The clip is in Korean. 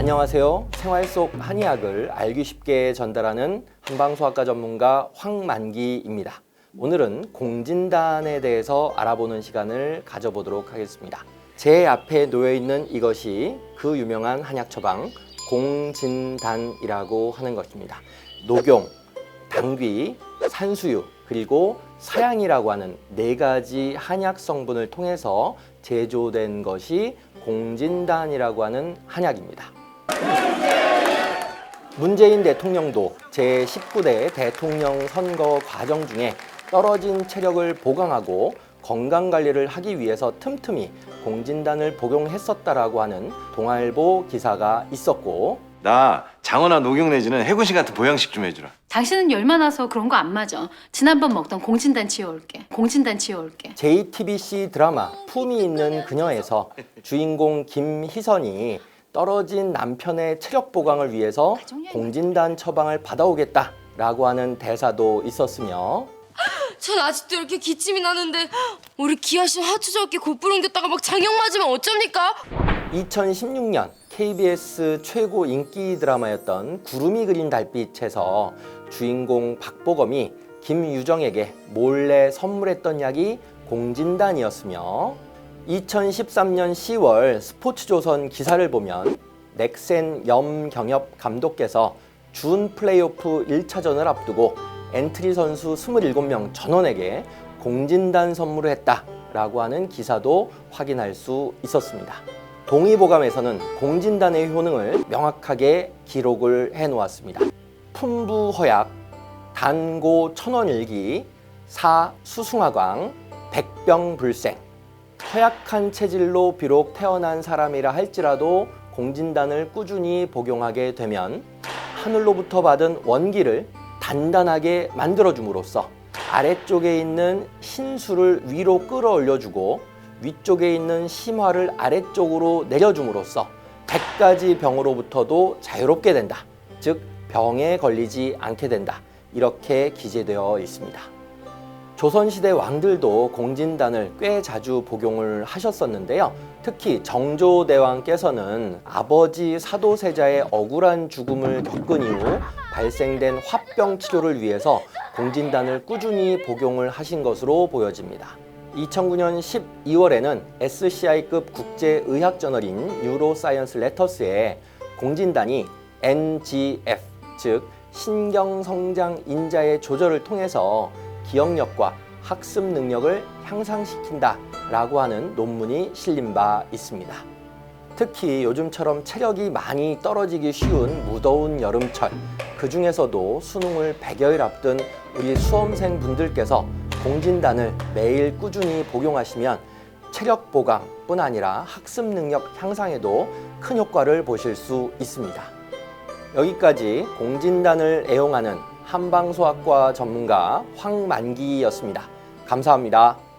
안녕하세요. 생활 속 한의학을 알기 쉽게 전달하는 한방소아과 전문가 황만기입니다. 오늘은 공진단에 대해서 알아보는 시간을 가져보도록 하겠습니다. 제 앞에 놓여 있는 이것이 그 유명한 한약 처방 공진단이라고 하는 것입니다. 녹용, 당귀, 산수유, 그리고 사양이라고 하는 네 가지 한약 성분을 통해서 제조된 것이 공진단이라고 하는 한약입니다. 문재인 대통령도 제19대 대통령 선거 과정 중에 떨어진 체력을 보강하고 건강 관리를 하기 위해서 틈틈이 공진단을 복용했었다라고 하는 동아일보 기사가 있었고 나 장어나 녹용 내지는 해군식 같은 보양식 좀 해주라. 당신은 열 많아서 그런 거 안 맞아. 지난번 먹던 공진단 지어올게. 공진단 지어올게. JTBC 드라마 품이 있는 그녀에서 주인공 김희선이 떨어진 남편의 체력 보강을 위해서 공진단 처방을 받아오겠다라고 하는 대사도 있었으며 전 아직도 이렇게 기침이 나는데 우리 기아 씨 하트 저렇게 곧부릉댔다가 막 장염 맞으면 어쩝니까? 2016년 KBS 최고 인기 드라마였던 구름이 그린 달빛에서 주인공 박보검이 김유정에게 몰래 선물했던 약이 공진단이었으며 2013년 10월 스포츠조선 기사를 보면 넥센 염경엽 감독께서 준 플레이오프 1차전을 앞두고 엔트리 선수 27명 전원에게 공진단 선물을 했다라고 하는 기사도 확인할 수 있었습니다. 동의보감에서는 공진단의 효능을 명확하게 기록을 해 놓았습니다. 품부허약, 단고 천원일기, 사수승화광, 백병불생. 허약한 체질로 비록 태어난 사람이라 할지라도 공진단을 꾸준히 복용하게 되면 하늘로부터 받은 원기를 단단하게 만들어줌으로써 아래쪽에 있는 신수를 위로 끌어올려주고 위쪽에 있는 심화를 아래쪽으로 내려줌으로써 100가지 병으로부터도 자유롭게 된다. 즉 병에 걸리지 않게 된다. 이렇게 기재되어 있습니다. 조선시대 왕들도 공진단을 꽤 자주 복용을 하셨었는데요. 특히 정조대왕께서는 아버지 사도세자의 억울한 죽음을 겪은 이후 발생된 화병 치료를 위해서 공진단을 꾸준히 복용을 하신 것으로 보여집니다. 2009년 12월에는 SCI급 국제의학저널인 유로사이언스 레터스에 공진단이 NGF, 즉 신경성장 인자의 조절을 통해서 기억력과 학습 능력을 향상시킨다 라고 하는 논문이 실린 바 있습니다. 특히 요즘처럼 체력이 많이 떨어지기 쉬운 무더운 여름철, 그 중에서도 수능을 100여일 앞둔 우리 수험생 분들께서 공진단을 매일 꾸준히 복용하시면 체력 보강뿐 아니라 학습 능력 향상에도 큰 효과를 보실 수 있습니다. 여기까지 공진단을 애용하는 한방소아과 전문가 황만기였습니다. 감사합니다.